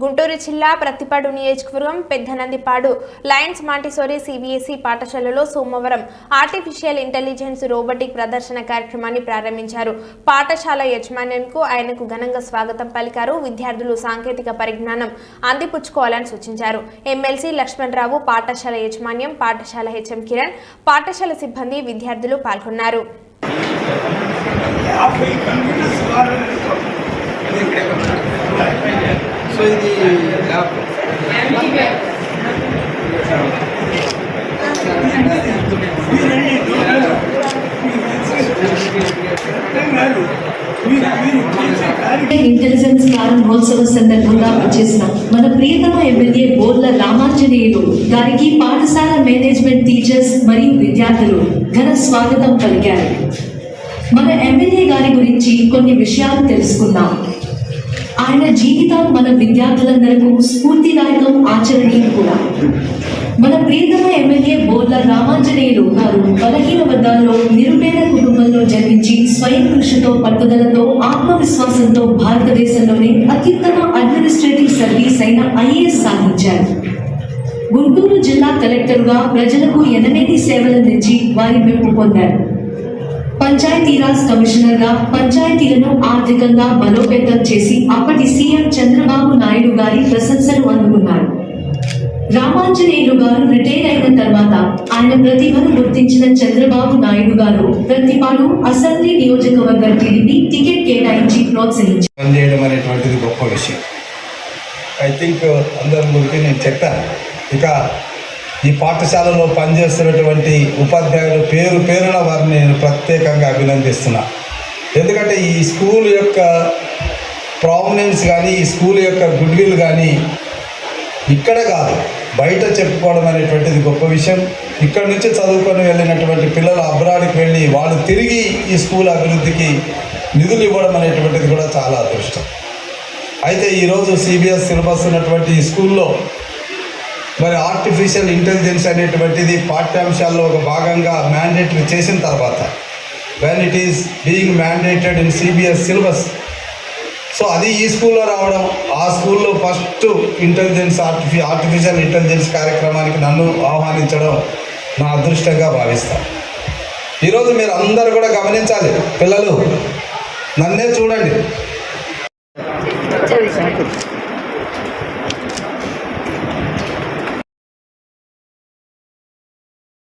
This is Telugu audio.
గుంటూరు జిల్లా ప్రతిపాడు నియోజకవర్గం పెద్దనందిపాడు. లయన్స్ మాంటిసోరీ సిబిఎస్ఈ పాఠశాలలో సోమవారం ఆర్టిఫిషియల్ ఇంటెలిజెన్స్ రోబోటిక్ ప్రదర్శన కార్యక్రమాన్ని ప్రారంభించారు. పాఠశాల యజమాన్యంకు ఆయనకు ఘనంగా స్వాగతం పలికారు విద్యార్థులు సాంకేతిక పరిజ్ఞానం అందిపుచ్చుకోవాలని సూచించారు. ఎమ్మెల్సీ లక్ష్మణ్ రావు పాఠశాల యజమాన్యం పాఠశాల హెచ్ఎం కిరణ్ పాఠశాల సిబ్బంది విద్యార్థులు పాల్గొన్నారు యాభై కంప్యూటర్స్ వాడాలి సో ఇది ల్యాప్ అర్థం కాదు మీరు మీరు చేసే ఇంటెలిజెన్స్ ఇంటెలిజెన్స్ మహోత్సవ సందర్భంగా వచ్చేసిన మన ప్రియతమ ఎమ్మెల్యే బోర్ల రామాంజనేయులు గారికి పాఠశాల మేనేజ్మెంట్ టీచర్స్ మరియు విద్యార్థులు ఘన స్వాగతం పలికారు. మన ఎమ్మెల్యే గారి గురించి కొన్ని విషయాలు తెలుసుకుందాం. ఆయన జీవితం మన విద్యార్థులందరకు స్ఫూర్తిదాయకం ఆచరణీయం కూడా. మన ప్రియతమ ఎమ్మెల్యే బోర్ల రామాంజనేయులు గారు బలహీన వర్గాల్లో నిరుపేద కుటుంబంలో జన్మించి స్వయం కృషితో పట్టుదలతో ఆత్మవిశ్వాసంతో భారతదేశంలోనే అత్యుత్తమ అడ్మినిస్ట్రేటివ్ సర్వీస్ అయిన ఐఏఎస్ సాధించారు. గుంటూరు జిల్లా కలెక్టర్గా ప్రజలకు ఎనలేని సేవలందించి వారి మెప్పు పొందారు. పంచాయతీరాజ్ కమిషనర్గా పంచాయతీలను ఆర్థికంగా బలోపేతం చేసి అప్పటి సీఎం చంద్రబాబు నాయుడు గారి ప్రశంసలు రామాంజనేయులు గారు రిటైర్ అయిన తర్వాత ఆయన ప్రతిభను గుర్తించిన చంద్రబాబు నాయుడు గారు ప్రతిపాడు అసెంబ్లీ నియోజకవర్గ టీడీపీ టికెట్ కేటాయించి ప్రోత్సహించారు. అనేటువంటిది గొప్ప విషయం. ఐ థింక్ అందరి గురించి నేను చెప్పాను ఇక ఈ పాఠశాలలో పనిచేస్తున్నటువంటి ఉపాధ్యాయులు పేరు పేరున వారిని నేను ప్రత్యేకంగా అభినందిస్తున్నా. ఎందుకంటే ఈ స్కూల్ యొక్క ప్రామినెన్స్ కానీ ఈ స్కూల్ యొక్క గుడ్విల్ కానీ ఇక్కడ కాదు. బయట చెప్పుకోవడం అనేటువంటిది గొప్ప విషయం. ఇక్కడ నుంచి చదువుకొని వెళ్ళినటువంటి పిల్లలు అబ్రాడ్కి వెళ్ళి వాళ్ళు తిరిగి ఈ స్కూల్ అభివృద్ధికి నిధులు ఇవ్వడం అనేటువంటిది కూడా చాలా అదృష్టం. అయితే ఈరోజు సిబిఎస్ సిలబస్ ఉన్నటువంటి ఈ స్కూల్లో మరి ఆర్టిఫిషియల్ ఇంటెలిజెన్స్ అనేటువంటిది పాఠ్యాంశాల్లో ఒక భాగంగా మ్యాండేటరీ చేసిన తర్వాత when it is being mandated in CBS syllabus so అది ఈ స్కూల్లో రావడం ఆ స్కూల్లో first intelligence artificial artificial intelligence కార్యక్రమానికి నన్ను ఆహ్వానించడం నా అదృష్టంగా భావిస్తాను. ఈరోజు మీరు అందరూ కూడా గమనించాలి పిల్లలు నన్నే చూడండి.